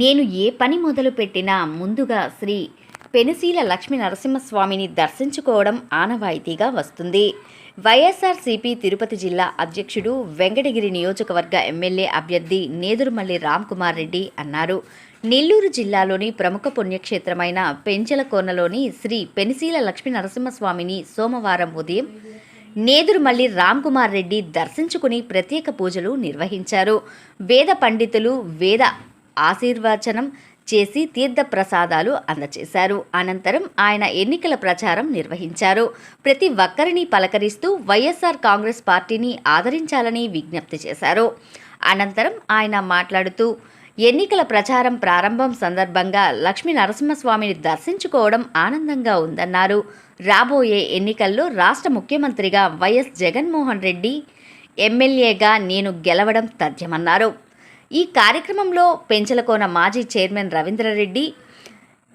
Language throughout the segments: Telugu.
నేను ఏ పని మొదలు పెట్టినా ముందుగా శ్రీ పెనుశీల లక్ష్మీ నరసింహస్వామిని దర్శించుకోవడం ఆనవాయితీగా వస్తుంది. వైఎస్ఆర్సీపీ తిరుపతి జిల్లా అధ్యక్షుడు వెంకటగిరి నియోజకవర్గ ఎమ్మెల్యే అభ్యర్థి నేదురుమల్లి రామ్ కుమార్ రెడ్డి అన్నారు. నెల్లూరు జిల్లాలోని ప్రముఖ పుణ్యక్షేత్రమైన పెంచలకోనలోని శ్రీ పెనిశీల లక్ష్మీ నరసింహస్వామిని సోమవారం ఉదయం నేదురుమల్లి రామ్ కుమార్ రెడ్డి దర్శించుకుని ప్రత్యేక పూజలు నిర్వహించారు. వేద పండితులు వేద ఆశీర్వచనం చేసి తీర్థ ప్రసాదాలు అందజేశారు అనంతరం ఆయన ఎన్నికల ప్రచారం నిర్వహించారు. ప్రతి ఒక్కరిని పలకరిస్తూ వైఎస్ఆర్ కాంగ్రెస్ పార్టీని ఆదరించాలని విజ్ఞప్తి చేశారు. అనంతరం ఆయన మాట్లాడుతూ ఎన్నికల ప్రచారం ప్రారంభం సందర్భంగా లక్ష్మీ నరసింహస్వామిని దర్శించుకోవడం ఆనందంగా ఉందన్నారు. రాబోయే ఎన్నికల్లో రాష్ట్ర ముఖ్యమంత్రిగా వైఎస్ జగన్మోహన్ రెడ్డి ఎమ్మెల్యేగా నేను గెలవడం తథ్యమన్నారు. ఈ కార్యక్రమంలో పెంచలకోన మాజీ చైర్మన్ రవీంద్రరెడ్డి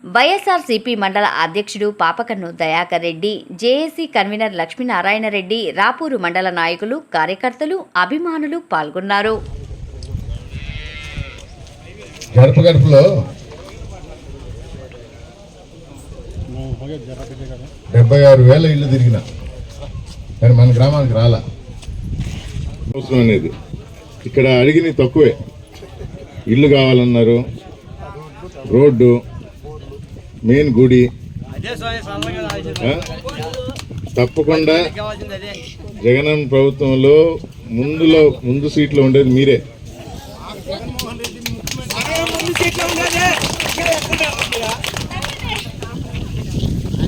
వైఎస్ఆర్సీపీ మండల అధ్యక్షుడు పాపకన్ను దయాకర్ రెడ్డి జేఏసీ కన్వీనర్ లక్ష్మీనారాయణ రెడ్డి రాపూరు మండల నాయకులు కార్యకర్తలు అభిమానులు పాల్గొన్నారు. గడప గడపలో డెబ్బై ఆరు వేల ఇల్లు తిరిగిన. కానీ మన గ్రామానికి రాలా. అనేది. ఇక్కడ అడిగినవి తక్కువే. ఇల్లు కావాలన్నారు. రోడ్డు మెయిన్ గుడి. తప్పకుండా జగన్ ప్రభుత్వంలో ముందులో ముందు సీట్లో ఉండేది మీరే.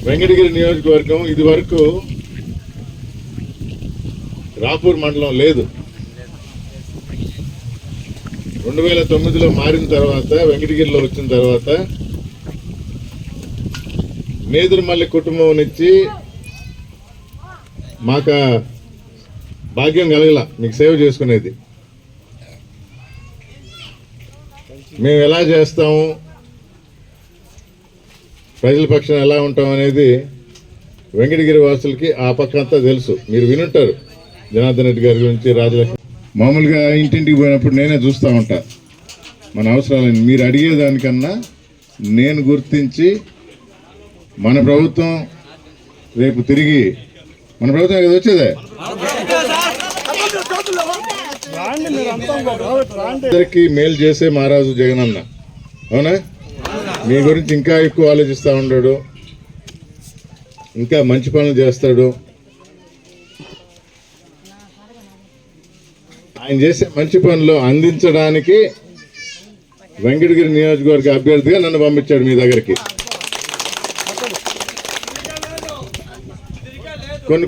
వెంకటగిరి నియోజకవర్గం ఇది వరకు రాపూర్ మండలం లేదు. రెండు వేల తొమ్మిదిలో మారిన తర్వాత వెంకటగిరిలో వచ్చిన తర్వాత నేదురుమల్లి కుటుంబం నుంచి మాకు భాగ్యం కలగల మీకు సేవ చేసుకునేది. మేము ఎలా చేస్తాము? ప్రజల పక్షాన ఎలా ఉంటాం అనేది వెంకటగిరి వాసులకి ఆ పక్క అంతా తెలుసు. మీరు వినుంటారు. జనార్దన్ రెడ్డి గారి గురించి రాజలక్ష్మి మామూలుగా ఇంటింటికి పోయినప్పుడు నేనే చూస్తూ ఉంటా. మన అవసరాలని మీరు అడిగేదానికన్నా నేను గుర్తించి మన ప్రభుత్వం రేపు తిరిగి మన ప్రభుత్వం కదా వచ్చేదే? అందరికి మేలు చేసే మహారాజు జగనన్న. అవునా? మీ గురించి ఇంకా ఎక్కువ ఆలోచిస్తూ ఉంటాడు ఇంకా మంచి పనులు చేస్తాడు. ఆయన చేసే మంచి పనులు అందించడానికి వెంకటగిరి నియోజకవర్గ అభ్యర్థిగా నన్ను పంపించాడు మీ దగ్గరికి. కొన్ని